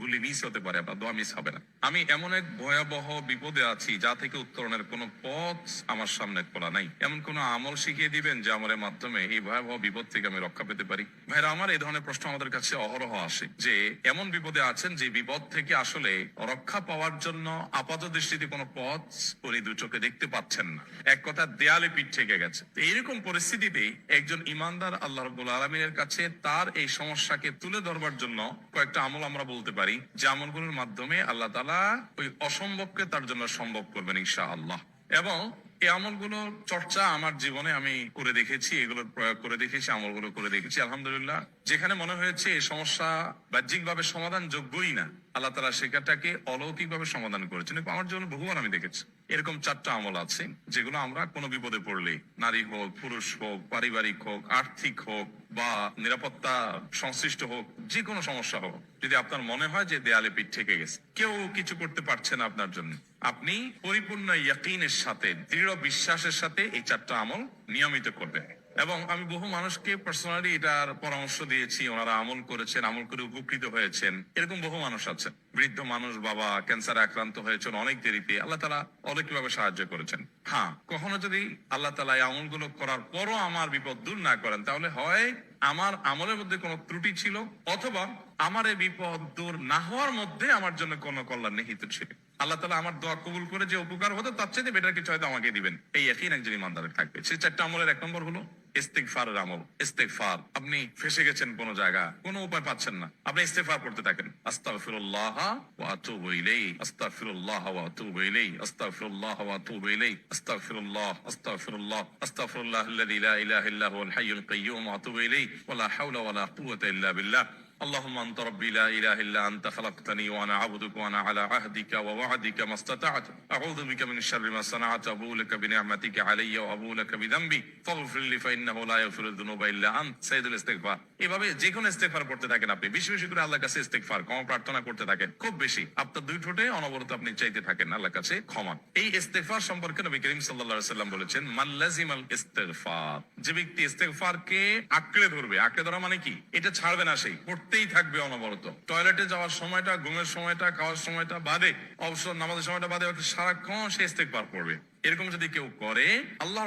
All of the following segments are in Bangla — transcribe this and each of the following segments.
গুলি মিস হতে পারে আপনার দোয়া মিস হবে না। আমি এমন এক ভয়াবহ বিপদে আছি, যা থেকে উত্তরণের কোনো পথ আমার সামনে খোলা নাই। এমন কোন আমল শিখিয়ে দিবেন যে আমলের মাধ্যমে এই ভয়াবহ বিপদ থেকে আমি রক্ষা পেতে পারি? ভাইরা, আমার এই ধরনের প্রশ্ন আমাদের কাছে অহরহ আসে যে, এমন বিপদে আছেন যে বিপদ থেকে আসলে রক্ষা পাওয়ার জন্য আপাত দৃষ্টিতে কোনো পথ উনি দু চোখে দেখতে পাচ্ছেন না। এক কথা, দেয়ালে পিঠ থেকে গেছে। এইরকম পরিস্থিতিতে একজন ইমানদার আল্লাহ রবুল আলমিনের কাছে তার এই সমস্যাকে তুলে ধরবার জন্য কয়েকটা আমল আমরা বলতে পারি। যে আমলগুলোর মাধ্যমে আল্লাহ তালা ওই অসম্ভবকে তার জন্য সম্ভব করবেন ইনশা আল্লাহ এবং এই আমলগুলো চর্চা আমার জীবনে আমি করে দেখেছি এগুলোর প্রয়োগ করে দেখেছি, আমলগুলো করে দেখেছি। আলহামদুলিল্লাহ, যেখানে মনে হয়েছে এই সমস্যা বাহ্যিক ভাবে সমাধান যোগ্যই না, আল্লাহ তালা সেটাকে অলৌকিক ভাবে সমাধান করেছেন। আমার জন্য বহুবার আমি দেখেছি। এরকম চারটা আমল আছে, যেগুলো আমরা কোনো বিপদে পড়লে, নারী হোক, পুরুষ হোক, পারিবারিক হোক, আর্থিক হোক বা নিরাপত্তা সংশ্লিষ্ট হোক যে কোনো সমস্যা হোক, যদি আপনার মনে হয় যে দেয়ালে পিঠ থেকে গেছে, কেউ কিছু করতে পারছে না আপনার জন্য আপনি পরিপূর্ণ ইয়াকিনের সাথে, দৃঢ় বিশ্বাসের সাথে এই চারটা আমল নিয়মিত করবেন। এবং আমি বহু মানুষকে পার্সোনালি এটার পরামর্শ দিয়েছি, ওনারা আমল করেছেন, আমল করে উপকৃত হয়েছেন। এরকম বহু মানুষ আছেন। বৃদ্ধ মানুষ, বাবা ক্যান্সার আক্রান্ত হয়েছেন, অনেক দেরিতে। আল্লাহ তালা অলৌকিকভাবে সাহায্য করেছেন। হ্যাঁ কখনো যদি আল্লাহ তালা এই আমলগুলো করার পরও আমার বিপদ দূর না করেন, তাহলে হয় আমার আমলের মধ্যে কোনো ত্রুটি ছিল, অথবা আমার এই বিপদ দূর না হওয়ার মধ্যে আমার জন্য কোনো কল্যাণ নিহিত ছিল। আল্লাহ তালা আমার দোয়া কবুল করে যে উপকার হতো, তার চেয়ে বেটার কিছু হয়তো আমাকে দিবেন। এই একই একজন ইমানদারের থাকবে। সেই চারটা আমলের এক নম্বর হলো ইস্তেকফারের আমল। ইস্তেকফার আপনি ফেসে গেছেন কোন জায়গা কোনো উপায় পাচ্ছেন না। আপনি ইস্তেকফার করতে থাকেন। আস্তাগফিরুল্লাহ ওয়া আতুবু ইলাইহি, আস্তাগফিরুল্লাহ ওয়া আতুবু ইলাইহি, আস্তাগফিরুল্লাহ ওয়া আতুবু ইলাইহি, আস্তাগফিরুল্লাহ আস্তাগফিরুল্লাহ আস্তাগফিরুল্লাহ আল্লাযী লা ইলাহা ইল্লা হুয়াল হাইয়ুল কাইয়্যুম ওয়া আতুবু ইলাইহি, ওয়া লা হাওলা ওয়া লা কুওয়াতা ইল্লা বিল্লাহ। اللهم انت ربي لا اله الا انت خلقتني وانا عبدك وانا على عهدك ووعدك ما استطعت اعوذ بك من شر ما صنعت ابو لك بنعمتك علي وابو لك بذنبي فاغفر لي فانه لا يغفر الذنوب الا انت سيد الاستغفار এভাবে যে কোনো ইস্তেগফার করতে থাকেন আপনি বেশি বেশি করে আল্লাহর কাছে ইস্তেগফার ক্ষমা প্রার্থনা করতে থাকেন খুব বেশি আপনার দুই ঠোঁটে অনবরত আপনি চাইতে থাকেন আল্লাহর কাছে ক্ষমা এই ইস্তেগফার সম্পর্কে নবী করিম সাল্লাল্লাহু আলাইহি সাল্লাম বলেছেন মাল্লাজিমাল ইস্তেগফার যে ব্যক্তি ইস্তেগফারকে আঁকড়ে ধরবে আঁকড়ে ধরা মানে কি এটা ছাড়বে না সেই পড়তেই থাকবে অনবরত। টয়লেটে যাওয়ার সময়টা, ঘুমের সময়টা, খাওয়ার সময়টা বাদে অবসর নামাজের সময়টা বাদে সারাক্ষণ সে ইস্তেগফার পড়বে। এরকম যদি কেউ করে, আল্লাহ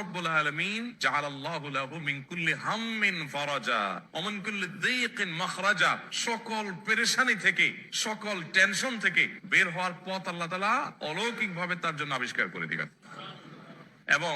মিন কুল্লি হাম্মিন মিন কুল্লি মাখরাজা, সকল পেরেশানি থেকে, সকল টেনশন থেকে বের হওয়ার পথ আল্লাহ তাআলা অলৌকিক ভাবে তার জন্য আবিষ্কার করে দিবেন এবং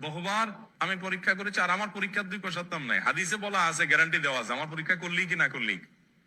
বহুবার আমি পরীক্ষা করেছি আর আমার পরীক্ষার দুই পয়সার দাম নাই। হাদিসে বলা আছে গ্যারান্টি দেওয়া আছে। আমার পরীক্ষা করলি কি না করলি?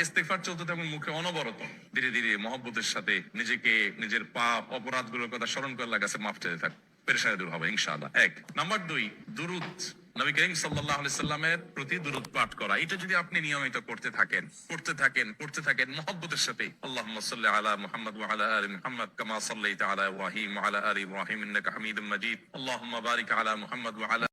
ইস্তেগফার চলতে থাকুন মুখে অনবরত ধীরে ধীরে মহব্বতের সাথে নিজেকে, নিজের পাপ অপরাধগুলোর কথা স্মরণ করে লাগাছে মাফ চাইতে থাক। পেরেশানি দূর হবে, ইনশাআল্লাহ। এক। নাম্বার দুই, দুরুদ। নবী করিম সাল্লামের প্রতি দুরুদ পাঠ করা। এটা যদি আপনি নিয়মিত করতে থাকেন করতে থাকেন করতে থাকেন, মহব্বতের সাথে, আল্লাহুম্মা সাল্লি আলা মুহাম্মদ ওয়া আলা আলি মুহাম্মদ কামা সাল্লাইতা আলা ইব্রাহিম ওয়া আলা আলি ইব্রাহিম ইন্নাকা হামিদুম মাজিদ। আল্লাহুম্মা বারিক আলা মুহাম্মদ ওয়া আলা